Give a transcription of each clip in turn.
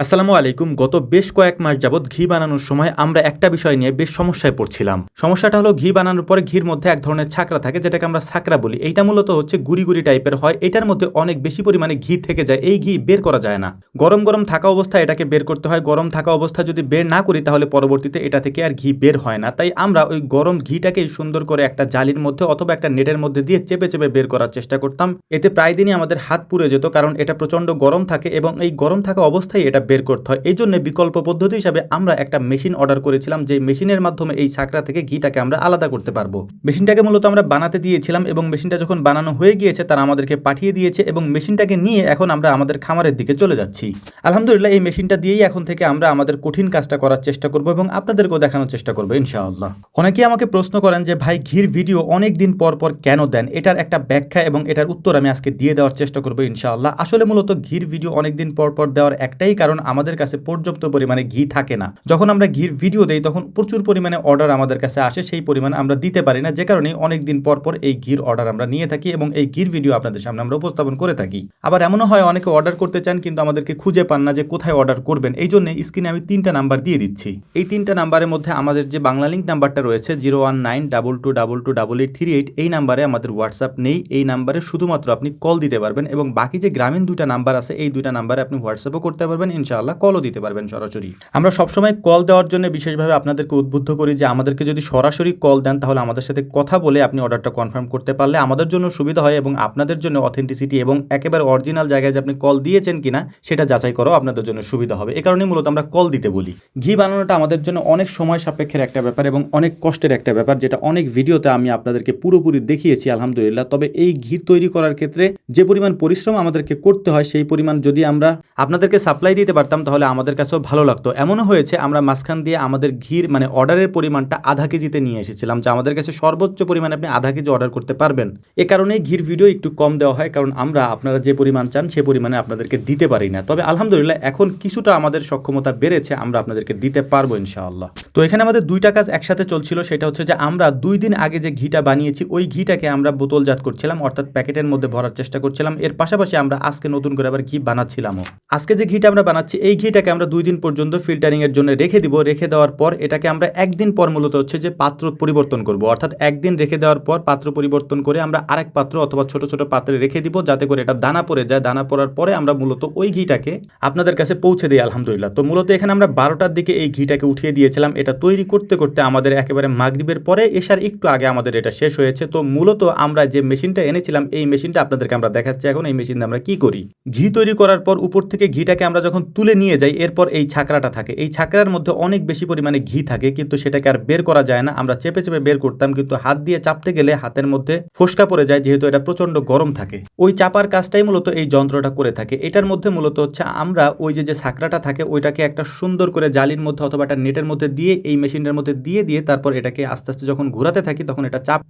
আসসালামু আলাইকুম। গত বেশ কয়েক মাস যাবৎ ঘি বানানোর সময় আমরা একটা বিষয় নিয়ে বেশ সমস্যায় পড়ছিলাম। সমস্যাটা হলো ঘি বানানোর পরে ঘির মধ্যে এক ধরনের ছাকরা থাকে, যেটাকে আমরা ছাকরা বলি। এইটা মূলত হচ্ছে গুড়ি গুড়ি টাইপের হয়। এটার মধ্যে অনেক বেশি পরিমাণে ঘি থেকে যায়। এই ঘি বের করা যায় না। গরম গরম থাকা অবস্থায় এটাকে বের করতে হয়। গরম থাকা অবস্থা যদি বের না করি, তাহলে পরবর্তীতে এটা থেকে আর ঘি বের হয় না। তাই আমরা ওই গরম ঘিটাকেই সুন্দর করে একটা জালির মধ্যে অথবা একটা নেটের মধ্যে দিয়ে চেপে চেপে বের করার চেষ্টা করতাম। এতে প্রায় দিনই আমাদের হাত পুড়ে যেত, কারণ এটা প্রচণ্ড গরম থাকে এবং এই গরম থাকা অবস্থায় এটা বের করতে হয়। এই জন্য বিকল্প পদ্ধতি হিসাবে আমরা একটা মেশিন অর্ডার করেছিলাম যে মেশিনের মাধ্যমে এই ছাকরা থেকে ঘিটাকে আমরা আলাদা করতে পারব। মেশিনটাকে মূলত আমরা বানাতে দিয়েছিলাম এবং মেশিনটা যখন বানানো হয়ে গিয়েছে, তারা আমাদেরকে পাঠিয়ে দিয়েছে এবং মেশিনটাকে নিয়ে এখন আমরা আমাদের খামারের দিকে চলে যাচ্ছি। আলহামদুলিল্লাহ, এই মেশিনটা দিয়েই এখন থেকে আমরা আমাদের কঠিন কাজটা করার চেষ্টা করব এবং আপনাদেরকেও দেখানোর চেষ্টা করব, ইনশাআল্লাহ। অনেকেই আমাকে প্রশ্ন করেন যে, ভাই, ঘির ভিডিও অনেক দিন পর পর কেন দেন? এটার একটা ব্যাখ্যা এবং এটার উত্তর আমি আজকে দিয়ে দেওয়ার চেষ্টা করব, ইনশাআল্লাহ। আসলে মূলত ঘির ভিডিও অনেক দিন পর পর দেওয়ার একটাই কারণ আমাদের কাছে পর্যাপ্ত পরিমাণে ঘি থাকে না। যখন আমরা ঘির ভিডিও দেই, তখন প্রচুর পরিমাণে অর্ডার আমাদের কাছে আসে, সেই পরিমাণ আমরা দিতে পারি না। যে কারণে অনেক দিন পর পর এই ঘির অর্ডার আমরা নিয়ে থাকি এবং এই ঘির ভিডিও আপনাদের সামনে আমরা উপস্থাপন করে থাকি। আবার এমনও হয়, অনেকে অর্ডার করতে চান কিন্তু আমাদেরকে খুঁজে পান না যে কোথায় অর্ডার করবেন। এই জন্য স্ক্রিনে আমি তিনটা নাম্বার দিয়ে দিচ্ছি। এই তিনটা নাম্বারের মধ্যে আমাদের যে বাংলা লিঙ্ক নাম্বারটা রয়েছে zero one nine double two double two double eight three eight এই নাম্বারে আমাদের হোয়াটসঅ্যাপ নেই। এই নাম্বারে শুধুমাত্র আপনি কল দিতে পারবেন এবং বাকি যে গ্রামীণ দুইটা নাম্বার আছে, এই দুইটা নাম্বারে আপনি হোয়াটসঅ্যাপও করতে পারবেন। ইনশাআল্লাহ কলও দিতে পারবেন সরাসরি। আমরা সবসময় কল দেওয়ার জন্য বিশেষভাবে আপনাদেরকে উদ্বুদ্ধ করি যে আমাদেরকে যদি সরাসরি কল দেন তাহলে আমাদের সাথে কথা বলে আপনি অর্ডারটা কনফার্ম করতে পারলে আমাদের জন্য সুবিধা হয় এবং আপনাদের জন্য অথেন্টিসিটি এবং একেবারে অরিজিনাল জায়গায় যে আপনি কল দিয়েছেন কিনা সেটা যাচাই করাও আপনাদের জন্য সুবিধা হবে। এ কারণেই মূলত আমরা কল দিতে বলি। ঘি বানানোটা আমাদের জন্য অনেক সময় সাপেক্ষের একটা ব্যাপার এবং অনেক কষ্টের একটা ব্যাপার যেটা অনেক ভিডিওতে আমি আপনাদেরকে পুরোপুরি দেখিয়েছি, আলহামদুলিল্লাহ। তবে এই ঘি তৈরি করার ক্ষেত্রে যে পরিমাণ পরিশ্রম আমাদেরকে করতে হয়, সেই পরিমাণ যদি আমরা আপনাদেরকে সাপ্লাই দিতে পারতাম, তাহলে আমাদের কাছেও ভালো লাগতো। এমনও হয়েছে, আমরা মাঝখান দিয়ে আমাদের ঘির মানে অর্ডারের পরিমাণটা আধা কেজিতে নিয়ে এসেছিলাম, যে আমাদের কাছে সর্বোচ্চ পরিমাণে আপনি আধা কেজি অর্ডার করতে পারবেন। এ কারণেই ঘির ভিডিও একটু কম দেওয়া হয়, কারণ আমরা আপনারা যে পরিমাণ চান, সে পরিমাণে আপনাদেরকে দিতে পারি না। তবে আলহামদুলিল্লাহ, এখন কিছুটা আমাদের সক্ষমতা বেড়েছে, আমরা আপনাদেরকে দিতে পারব ইনশাআল্লাহ। তো এখানে আমাদের দুইটা কাজ একসাথে চলছিল, সেটা হচ্ছে যে আমরা দুই দিন আগে যে ঘিটা বানিয়েছি, ওই ঘিটাকে আমরা বোতলজাত করছিলাম, অর্থাৎ প্যাকেটের মধ্যে ভরার চেষ্টা করছিলাম। এর পাশাপাশি আমরা আজকে নতুন করে আবার ঘি বানাচ্ছিলামও। আজকে যে ঘিটা আমরা বানাচ্ছি, এই ঘিটাকে আমরা দুই দিন পর্যন্ত ফিল্টারিং এর জন্য রেখে দিব। রেখে দেওয়ার পর এটাকে আমরা একদিন পর মূলত হচ্ছে যে পাত্র পরিবর্তন করব। অর্থাৎ একদিন রেখে দেওয়ার পর পাত্র পরিবর্তন করে আমরা আরেক পাত্র অথবা ছোট ছোট পাত্রে রেখে দিব, যাতে করে এটা দানা পড়ে যায়। দানা পড়ার পরে আমরা মূলত ওই ঘিটাকে আপনাদের কাছে পৌঁছে দিই, আলহামদুলিল্লাহ। তো মূলত এখানে আমরা বারোটার দিকে এই ঘিটাকে উঠিয়ে দিয়েছিলাম। এটা তৈরি করতে করতে আমাদের একেবারে মাগরিবের পরে এসার একটু আগে আমাদের এটা শেষ হয়েছে। তো মূলত আমরা যে মেশিনটা এনেছিলাম, এই মেশিনটা আপনাদেরকে আমরা দেখাচ্ছি এখন। এই মেশিনে আমরা কি করি? ঘি তৈরি করার পর উপর থেকে ঘিটাকে আমরা যখন তুলে নিয়ে যাই, এরপর এই ছাকরাটা থাকে। এই ছাকরার মধ্যে অনেক বেশি পরিমাণে ঘি থাকে, কিন্তু সেটাকে আর বের করা যায় না। আমরা চেপে চেপে বের করতাম, কিন্তু হাত দিয়ে চাপতে গেলে হাতের মধ্যে ফোসকা পড়ে যায়, যেহেতু এটা প্রচণ্ড গরম থাকে। ওই চাপার কাজটাই মূলত এই যন্ত্রটা করে থাকে। এটার মধ্যে মূলত হচ্ছে আমরা ওই যে যে ছাকরাটা থাকে, ওইটাকে একটা সুন্দর করে জালির মধ্যে অথবা একটা নেটের মধ্যে দিয়ে, এই মেশিনটার মধ্যে দিয়ে দিয়ে তারপর এটাকে আস্তে আস্তে যখন ঘোরাতে থাকি, তখন এটা চাপ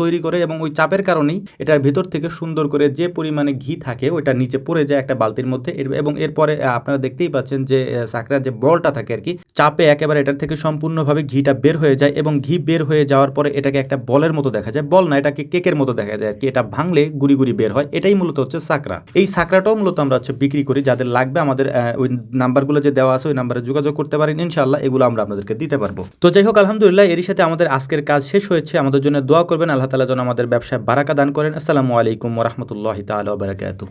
তৈরি করে এবং ওই চাপের কারণেই এটার ভেতর থেকে সুন্দর করে যে পরিমাণে ঘি থাকে, ওইটা নিচে পড়ে যায় একটা বালতির মধ্যে। এবং এরপরে আপনারা দেখতেই পাচ্ছেন যে আহ, ছাকরার যে বলটা থাকে আর কি চাপে একেবারে এটার থেকে সম্পূর্ণভাবে ঘিটা বের হয়ে যায় এবং ঘি বের হয়ে যাওয়ার পরে এটাকে একটা বলের মতো দেখা যায়। বল না এটাকে কেকের মতো দেখা যায় আর কি এটা ভাঙলে গুড়ি গুড়ি বের হয়। এটাই মূলত হচ্ছে সাকরা। এই সাকরাটাও মূলত আমরা হচ্ছে বিক্রি করি যাদের লাগবে আমাদের ওই নাম্বারগুলো যে দেওয়া আছে ওই নাম্বারে যোগাযোগ করতে পারেন ইনশাল্লাহ এগুলো আমরা আপনাদেরকে দিতে পারব। তো যাই হোক আলহামদুলিল্লাহ এরই সাথে আমাদের আজকের কাজ শেষ হয়েছে। আমাদের জন্য দোয়া করবেন আল্লাহ তালা যেন আমাদের ব্যবসায় বারাকা দান করেন। আসসালামু আলাইকুম রহমতুল্লাহ তালা বারাকাতু